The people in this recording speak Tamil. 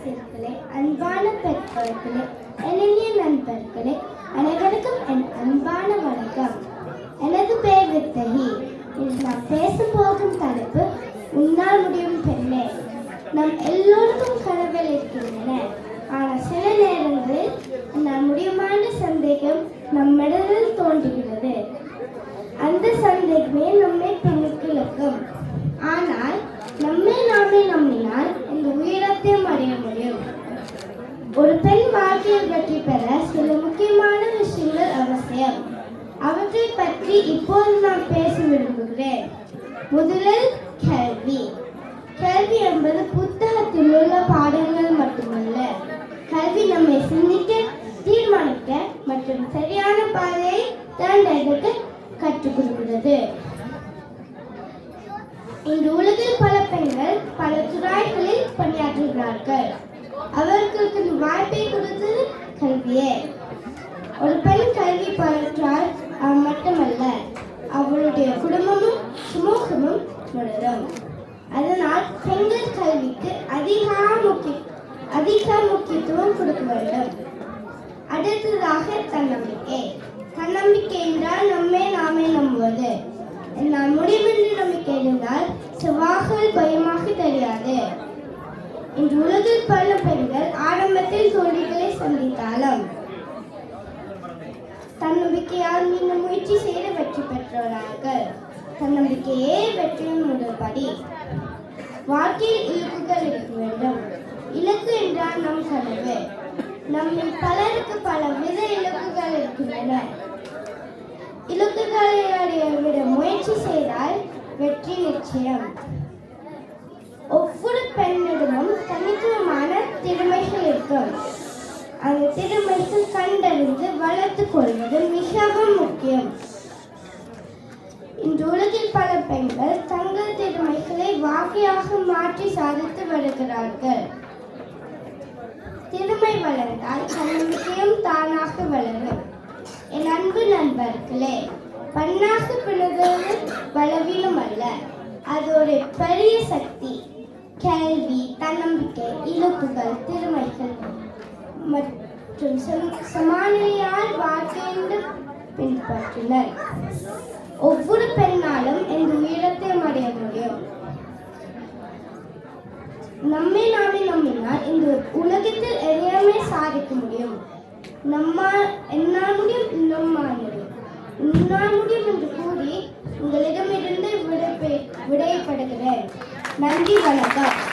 ஆசிரியர்களே அன்பான பெற்றோர்களே இளைய நண்பர்களே அனைவருக்கும் என் அன்பான வணக்கம். எனது பெயர் வித்தகி நான் பேச போகும் தலைப்பு உன்னால் முடியும் பெண்ணே. நம் எல்லோருக்கும் கனவில் இருக்கின்றன. ஆனால் சில நேரங்களில் நான் முடியுமான சந்தேகம் நம் நம்மிடத்தில் தோன்றுகிறது. அந்த சந்தேகமே நம்மை பின்னுக்கு இழுக்கும் ஆனால் நம்மை நாமே நம்பினால் இந்த உயரத்தையும் அடைய முடியும் ஒரு பெண் வாழ்க்கையில் வெற்றி பெற சில முக்கியமான விஷயங்கள் அவசியம். அவற்றை பற்றி இப்போது நான் பேச விரும்புகிறேன். முதலில் கல்வி. கல்வி என்பது புத்தகத்தில் உள்ள பாடங்கள் மட்டுமல்ல. கல்வி நம்மை சிந்திக்க தீர்மானிக்க மற்றும் சரியான பாதையை தேர்ந்தெடுக்க கற்றுக் கொடுக்கிறது. இன்று உலகில் பல பெண்கள் பல துறைகளில் பணியாற்றுகிறார்கள். அவர்களுக்கு வாய்ப்பை கொடுத்தது கல்வியே. ஒரு பெண் கல்வி பயிற்றால் மட்டுமல்ல அவளுடைய குடும்பமும் சமூகமும் வளரும் அதனால் பெண்கள் கல்விக்கு அதிக முக்கிய அதிக முக்கியத்துவம் கொடுக்க வேண்டும். அடுத்ததாக தன்னம்பிக்கை. தன்னம்பிக்கை என்றால் நம்மை நாமே நம்புவது. நான் முடிவென்று நம்பிக்கை இருந்தால் செவ்வாய்கள் பயமாக தெரியாது. இன்று உலகில் பல பெண்கள் ஆரம்பத்தில் தோல்விகளை சந்தித்தாலும் தன்னம்பிக்கையால் மீண்டும் முயற்சி செய்து வெற்றி பெற்றுள்ளார்கள் தன்னம்பிக்கையே வெற்றியின் முதல் படி வாழ்க்கையில் இலக்குகள் இருக்க வேண்டும். இலக்கு என்றால் நம் கனவு. நம்மில் பலருக்கு பல வித இலக்குகள் இருக்கின்றன. இலக்குகளை அடைய விட முயற்சி செய்தால் வெற்றி நிச்சயம் ஒவ்வொரு பெண்ணிடமும் தனித்துவமான திறமைகள் இருக்கும் அந்த திறமைகள் கண்டறிந்து வளர்த்துக் கொள்வது மிகவும் முக்கியம். இன்று உலகில் பல பெண்கள் தங்கள் திறமைகளை வாக்கையாக மாற்றி சாதித்து வருகிறார்கள். திறமை வளர்ந்தால் தன்னம்பிக்கையும் தானாக வளரும். என் அன்பு நண்பர்களே பன்னாசு பிறகு பலவீனம் அல்ல. அது ஒரு பெரிய சக்தி. கேள்வி தன்னம்பிக்கை இலக்குகள் திறமைகள் மற்றும் சம்- சமானியால் வாழ்க்கையை பின்பற்றினர். ஒவ்வொரு பெண்ணாலும் இந்த உயரத்தை அடைய முடியும் நம்மை நாமே நம்பினால் இந்த உலகத்தில் எதையுமே சாதிக்க முடியும். நம்மா என்னால் முடியும் நம்மால் முடியும். உன்னால் முடியும் என்று கூறி உங்களிடமிருந்து விடை விடையப்படுகிறேன் நன்றி வணக்கம்.